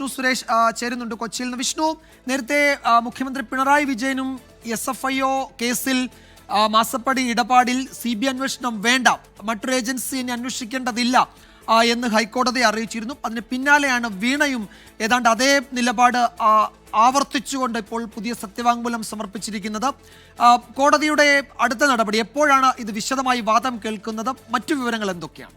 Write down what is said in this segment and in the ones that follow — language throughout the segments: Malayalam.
വിഷ്ണു സുരേഷ് ചേരുന്നുണ്ട് കൊച്ചിയിൽ നിന്ന്. വിഷ്ണു നേരത്തെ മുഖ്യമന്ത്രി പിണറായി വിജയനും എസ് എഫ് ഐ ഒ കേസിൽ മാസപ്പടി ഇടപാടിൽ സി ബി അന്വേഷണം വേണ്ട. മറ്റൊരു ഏജൻസി ഇനി അന്വേഷിക്കേണ്ടതില്ല എന്ന് ഹൈക്കോടതി അറിയിച്ചിരുന്നു. അതിന് പിന്നാലെയാണ് വീണയും ഏതാണ്ട് അതേ നിലപാട് ആവർത്തിച്ചുകൊണ്ട് ഇപ്പോൾ പുതിയ സത്യവാങ്മൂലം സമർപ്പിച്ചിരിക്കുന്നത്. കോടതിയുടെ അടുത്ത നടപടി എപ്പോഴാണ് ഇത് വിശദമായി വാദം കേൾക്കുന്നത്? മറ്റു വിവരങ്ങൾ എന്തൊക്കെയാണ്?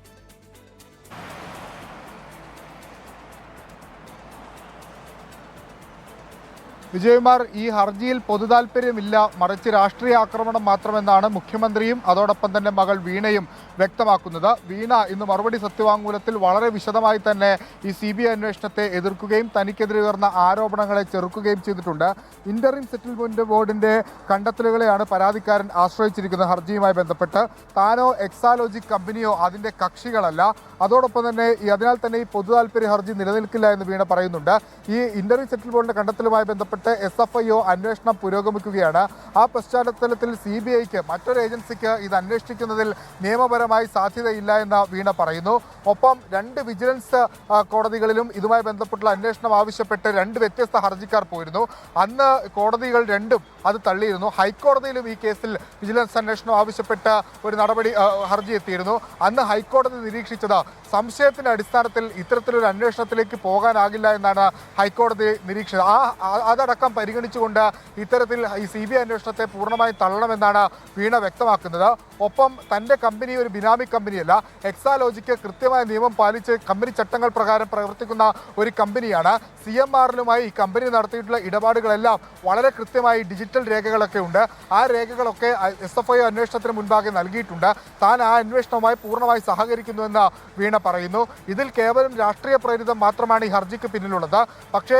വിജയകുമാർ ഈ ഹർജിയിൽ പൊതുതാൽപര്യമില്ല മറിച്ച് രാഷ്ട്രീയ ആക്രമണം മാത്രമെന്നാണ് മുഖ്യമന്ത്രിയും അതോടൊപ്പം തന്നെ മകൾ വീണയും വ്യക്തമാക്കുന്നത്. വീണ ഇന്ന് മറുപടി സത്യവാങ്മൂലത്തിൽ വളരെ വിശദമായി തന്നെ ഈ സി ബി ഐ അന്വേഷണത്തെ എതിർക്കുകയും തനിക്കെതിരെ ഉയർന്ന ആരോപണങ്ങളെ ചെറുക്കുകയും ചെയ്തിട്ടുണ്ട്. ഇന്ററിം സെറ്റിൽമെന്റ് ബോർഡിന്റെ കണ്ടെത്തലുകളെയാണ് പരാതിക്കാരൻ ആശ്രയിച്ചിരിക്കുന്നത് ഹർജിയുമായി ബന്ധപ്പെട്ട്. താനോ എക്സാലോജിക് കമ്പനിയോ അതിന്റെ കക്ഷികളല്ല. അതോടൊപ്പം തന്നെ അതിനാൽ തന്നെ ഈ പൊതുതാൽപര്യ ഹർജി നിലനിൽക്കില്ല എന്ന് വീണ പറയുന്നുണ്ട്. ഈ ഇന്ററിം സെറ്റിൽ ബോർഡിന്റെ കണ്ടെത്തലുമായി ബന്ധപ്പെട്ട് എസ് എഫ് ഐ ഒ അന്വേഷണം പുരോഗമിക്കുകയാണ്. ആ പശ്ചാത്തലത്തിൽ സി ബി ഐക്ക് മറ്റൊരു ഏജൻസിക്ക് ഇത് അന്വേഷിക്കുന്നതിൽ നിയമപരമായി സാധ്യതയില്ല എന്ന് വീണ പറയുന്നു. ഒപ്പം രണ്ട് വിജിലൻസ് കോടതികളിലും ഇതുമായി ബന്ധപ്പെട്ടുള്ള അന്വേഷണം ആവശ്യപ്പെട്ട് രണ്ട് വ്യത്യസ്ത ഹർജിക്കാർ പോയിരുന്നു. അന്ന് കോടതികൾ രണ്ടും അത് തള്ളിയിരുന്നു. ഹൈക്കോടതിയിലും ഈ കേസിൽ വിജിലൻസ് അന്വേഷണം ആവശ്യപ്പെട്ട് ഒരു നടപടി ഹർജി എത്തിയിരുന്നു. അന്ന് ഹൈക്കോടതി നിരീക്ഷിച്ചത് സംശയത്തിന്റെ അടിസ്ഥാനത്തിൽ ഇത്തരത്തിലൊരു അന്വേഷണത്തിലേക്ക് പോകാനാകില്ല എന്നാണ് ഹൈക്കോടതി നിരീക്ഷിച്ചത്. ആ ആ- അതടക്കം പരിഗണിച്ചുകൊണ്ട് ഇത്തരത്തിൽ ഈ സി ബി ഐ അന്വേഷണത്തെ പൂർണമായും തള്ളണമെന്നാണ് വീണ വ്യക്തമാക്കുന്നത്. ഒപ്പം തന്റെ കമ്പനി ഒരു ബിനാമി കമ്പനിയല്ല. എക്സാലോജിക്ക് കൃത്യമായ നിയമം പാലിച്ച് കമ്പനി ചട്ടങ്ങൾ പ്രകാരം പ്രവർത്തിക്കുന്ന ഒരു കമ്പനിയാണ്. സി എം ആറിലുമായി ഈ കമ്പനി നടത്തിയിട്ടുള്ള ഇടപാടുകളെല്ലാം വളരെ കൃത്യമായി ഡിജിറ്റൽ രേഖകളൊക്കെ ഉണ്ട്. ആ രേഖകളൊക്കെ എസ് എഫ് ഐ അന്വേഷണത്തിന് മുൻപാകെ നൽകിയിട്ടുണ്ട്. താൻ ആ അന്വേഷണവുമായി പൂർണമായി സഹകരിക്കുന്നുവെന്ന് വീണ പറയുന്നു. ഇതിൽ കേവലം രാഷ്ട്രീയ പ്രേരിതം മാത്രമാണ് ഈ ഹർജിക്ക് പിന്നിലുള്ളത്. പക്ഷേ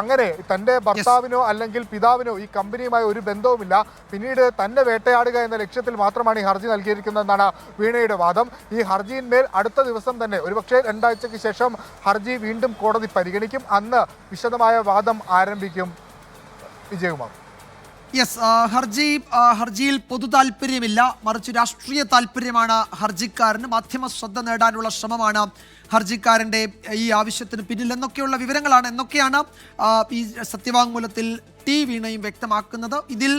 അങ്ങനെ തന്റെ ഭർത്താവിനോ അല്ലെങ്കിൽ പിതാവിനോ ഈ കമ്പനിയുമായി ഒരു ബന്ധവുമില്ല. പിന്നീട് തന്നെ വേട്ടയാടുക എന്ന ലക്ഷ്യത്തിൽ മാത്രമാണ് ഈ ഹർജി നൽകിയിരിക്കുന്നതെന്നാണ് വീണയുടെ വാദം. ഈ ഹർജിയിന്മേൽ അടുത്ത ദിവസം തന്നെ ഒരുപക്ഷെ രണ്ടാഴ്ചയ്ക്ക് ശേഷം ഹർജി വീണ്ടും കോടതി പരിഗണിക്കും. അന്ന് വിശദമായ വാദം ആരംഭിക്കും വിജയകുമാർ. യെസ് ഹർജി ഹർജിയിൽ പൊതു താല്പര്യമില്ല. മറിച്ച് രാഷ്ട്രീയ താല്പര്യമാണ് ഹർജിക്കാരന്. മാധ്യമ ശ്രദ്ധ നേടാനുള്ള ശ്രമമാണ് ഹർജിക്കാരന്റെ ഈ ആവശ്യത്തിന് പിന്നിൽ എന്നൊക്കെയുള്ള വിവരങ്ങളാണ് എന്നൊക്കെയാണ് ഈ സത്യവാങ്മൂലത്തിൽ ടി വീണയും വ്യക്തമാക്കുന്നത്. ഇതിൽ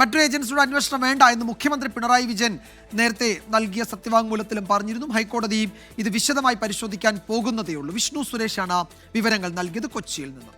മറ്റൊരു ഏജൻസിയുടെ അന്വേഷണം വേണ്ട എന്ന് മുഖ്യമന്ത്രി പിണറായി വിജയൻ നേരത്തെ നൽകിയ സത്യവാങ്മൂലത്തിലും പറഞ്ഞിരുന്നു. ഹൈക്കോടതിയും ഇത് വിശദമായി പരിശോധിക്കാൻ പോകുന്നതേയുള്ളൂ. വിഷ്ണു സുരേഷാണ് വിവരങ്ങൾ നൽകിയത് കൊച്ചിയിൽ നിന്ന്.